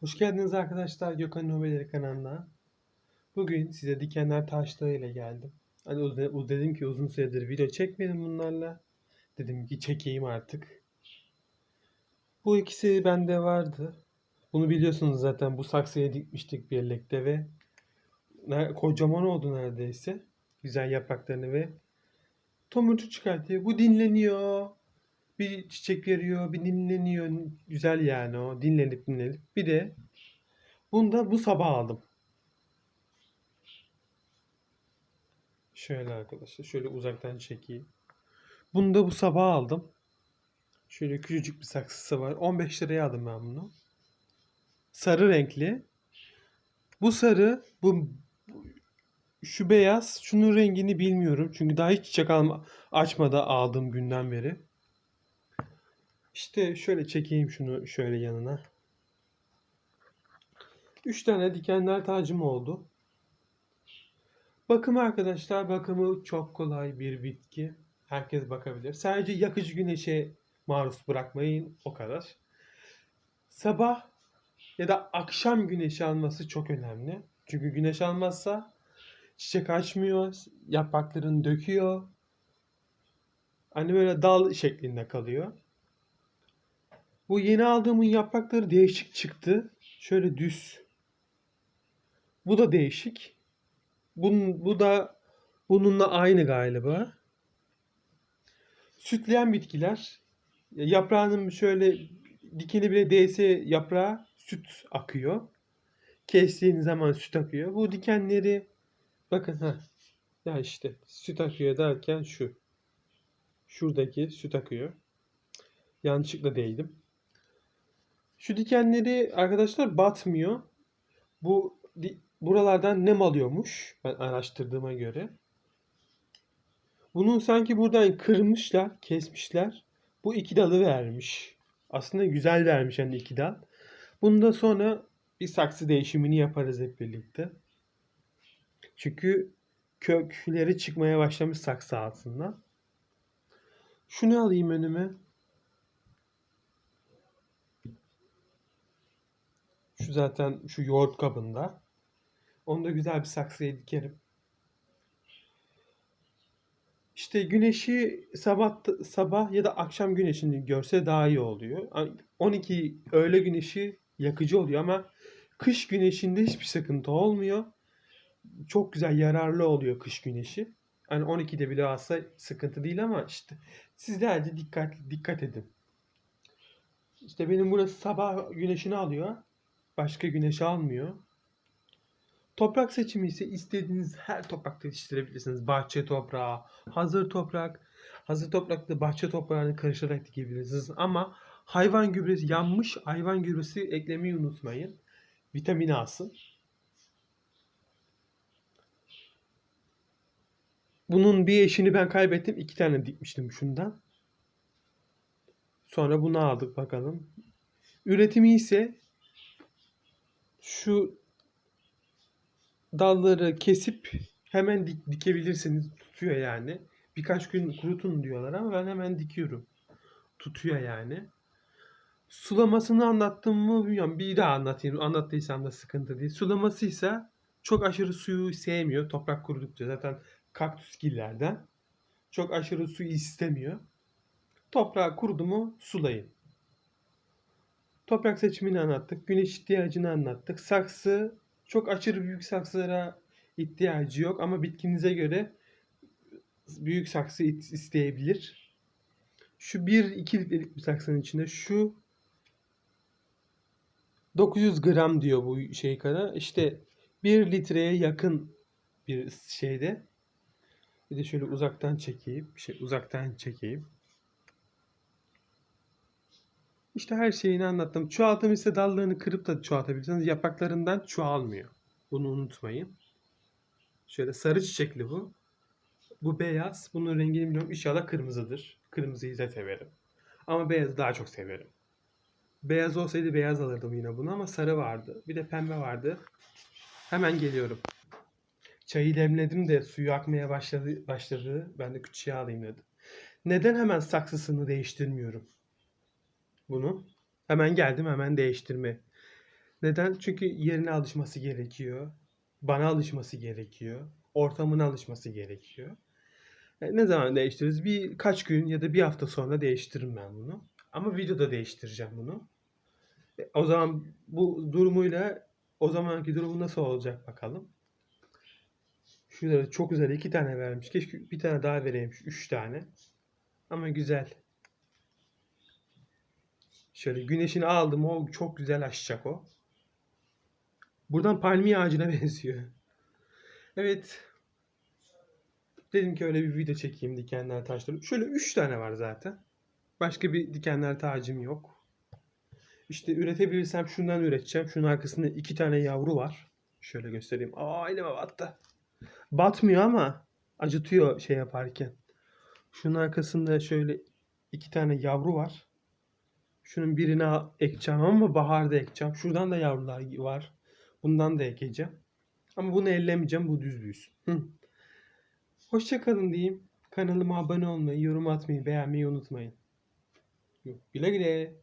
Hoş geldiniz arkadaşlar Gökhan Nobeleri kanalına. Bugün size dikenler taşları ile geldim. Hani uz- dedim ki uzun süredir video çekmedim bunlarla. Dedim ki çekeyim artık. Bu ikisi bende vardı. Bunu biliyorsunuz zaten bu saksıya dikmiştik birlikte ve kocaman oldu neredeyse. Güzel yapraklarını ve tomurcuk çıkartıyor. Bu dinleniyor. Bir çiçek veriyor, bir dinleniyor. Güzel yani o. Dinlenip dinlenip. Bir de bunu da bu sabah aldım. Şöyle arkadaşlar. Şöyle uzaktan çekeyim. Bunu da bu sabah aldım. Şöyle küçücük bir saksısı var. 15 liraya aldım ben bunu. Sarı renkli. Bu sarı, bu şu beyaz, şunun rengini bilmiyorum. Çünkü daha hiç çiçek alma, açmadı aldığım günden beri. İşte şöyle çekeyim şunu şöyle yanına. Üç tane dikenler tacım oldu. Bakımı arkadaşlar bakımı çok kolay bir bitki. Herkes bakabilir. Sadece yakıcı güneşe maruz bırakmayın o kadar. Sabah ya da akşam güneşi alması çok önemli. Çünkü güneş almazsa çiçek açmıyor, yapraklarını döküyor. Hani böyle dal şeklinde kalıyor. Bu yeni aldığımın yaprakları değişik çıktı. Şöyle düz. Bu da değişik. Bunun, bu da bununla aynı galiba. Sütleyen bitkiler. Yaprağının şöyle dikeni bile değse yaprağa süt akıyor. Kestiğin zaman süt akıyor. Bu dikenleri bakın ha. Ya işte süt akıyor derken şu. Şuradaki süt akıyor. Yanlışlıkla değdim. Şu dikenleri arkadaşlar batmıyor. Bu buralardan nem alıyormuş ben araştırdığıma göre. Bunun sanki buradan kırmışlar, kesmişler. Bu iki dalı vermiş. Aslında güzel vermiş hani iki dal. Bunu da sonra bir saksı değişimini yaparız hep birlikte. Çünkü kökleri çıkmaya başlamış saksı altından. Şunu alayım önüme. Zaten şu yoğurt kabında. Onu da güzel bir saksıya dikerim. İşte güneşi sabah sabah ya da akşam güneşini görse daha iyi oluyor. Ay, 12 öğle güneşi yakıcı oluyor ama kış güneşinde hiçbir sıkıntı olmuyor. Çok güzel yararlı oluyor kış güneşi. Hani 12'de bile alsa sıkıntı değil ama işte sizler de dikkat dikkat edin. İşte benim burası sabah güneşini alıyor. Başka güneş almıyor. Toprak seçimi ise istediğiniz her toprakta yetiştirebilirsiniz. Bahçe toprağı, hazır toprak. Hazır toprakta bahçe toprağını karıştırarak dikebilirsiniz. Ama hayvan gübresi, yanmış hayvan gübresi eklemeyi unutmayın. Vitamin alsın. Bunun bir eşini ben kaybettim. İki tane dikmiştim şundan. Sonra bunu aldık bakalım. Üretimi ise dalları kesip hemen dik- dikebilirsiniz. Tutuyor yani. Birkaç gün kurutun diyorlar ama ben hemen dikiyorum. Tutuyor yani. Sulamasını anlattım mı bilmiyorum. Bir daha anlatayım. Anlattıysam da sıkıntı değil. Sulaması ise çok aşırı suyu sevmiyor. Toprak kurudukça zaten kaktüs gillerden. Çok aşırı su istemiyor. Toprağı kurudu mu sulayın. Toprak seçimini anlattık. Güneş ihtiyacını anlattık. Saksı çok aşırı büyük saksılara ihtiyacı yok ama bitkinize göre büyük saksı isteyebilir. Şu 1-2 litrelik bir saksının içinde şu 900 gram diyor bu şey kadar. İşte 1 litreye yakın bir şeyde. Bir de şöyle uzaktan çekeyim. Şey uzaktan çekeyim. İşte her şeyini anlattım. Çoğaltım ise dallarını kırıp da çoğaltabilirsiniz. Yapraklarından çoğalmıyor. Bunu unutmayın. Şöyle sarı çiçekli bu. Bu beyaz. Bunun rengini bilmiyorum. İnşallah kırmızıdır. Kırmızıyı da severim. Ama beyazı daha çok severim. Beyaz olsaydı beyaz alırdım yine bunu ama sarı vardı. Bir de pembe vardı. Hemen geliyorum. Çayı demledim de suyu akmaya başladı, başladı. Ben de küçüğe alayım dedim. Neden hemen saksısını değiştirmiyorum? Bunu. Hemen geldim hemen değiştirme. Neden? Çünkü yerine alışması gerekiyor. Bana alışması gerekiyor. Ortamına alışması gerekiyor. E, ne zaman değiştiririz? Birkaç gün ya da bir hafta sonra değiştiririm ben bunu. Ama videoda değiştireceğim bunu. E, o zaman bu durumuyla o zamanki durumu nasıl olacak bakalım. Şurada çok güzel iki tane vermiş. Keşke bir tane daha vereymiş. Üç tane. Ama güzel. Şöyle güneşini aldım. O çok güzel açacak o. Buradan palmiye ağacına benziyor. Evet. Dedim ki öyle bir video çekeyim dikenler taşları. Şöyle 3 tane var zaten. Başka bir dikenler tacım yok. İşte üretebilirsem şundan üreteceğim. Şunun arkasında iki tane yavru var. Şöyle göstereyim. Aa elime battı. Batmıyor ama acıtıyor şey yaparken. Şunun arkasında şöyle iki tane yavru var. Şunun birini al- ekeceğim ama baharda ekeceğim. Şuradan da yavrular var. Bundan da ekeceğim. Ama bunu ellemeyeceğim. Bu düz büyüsün. Hı. Hoşçakalın diyeyim. Kanalıma abone olmayı, yorum atmayı, beğenmeyi unutmayın. Güle güle.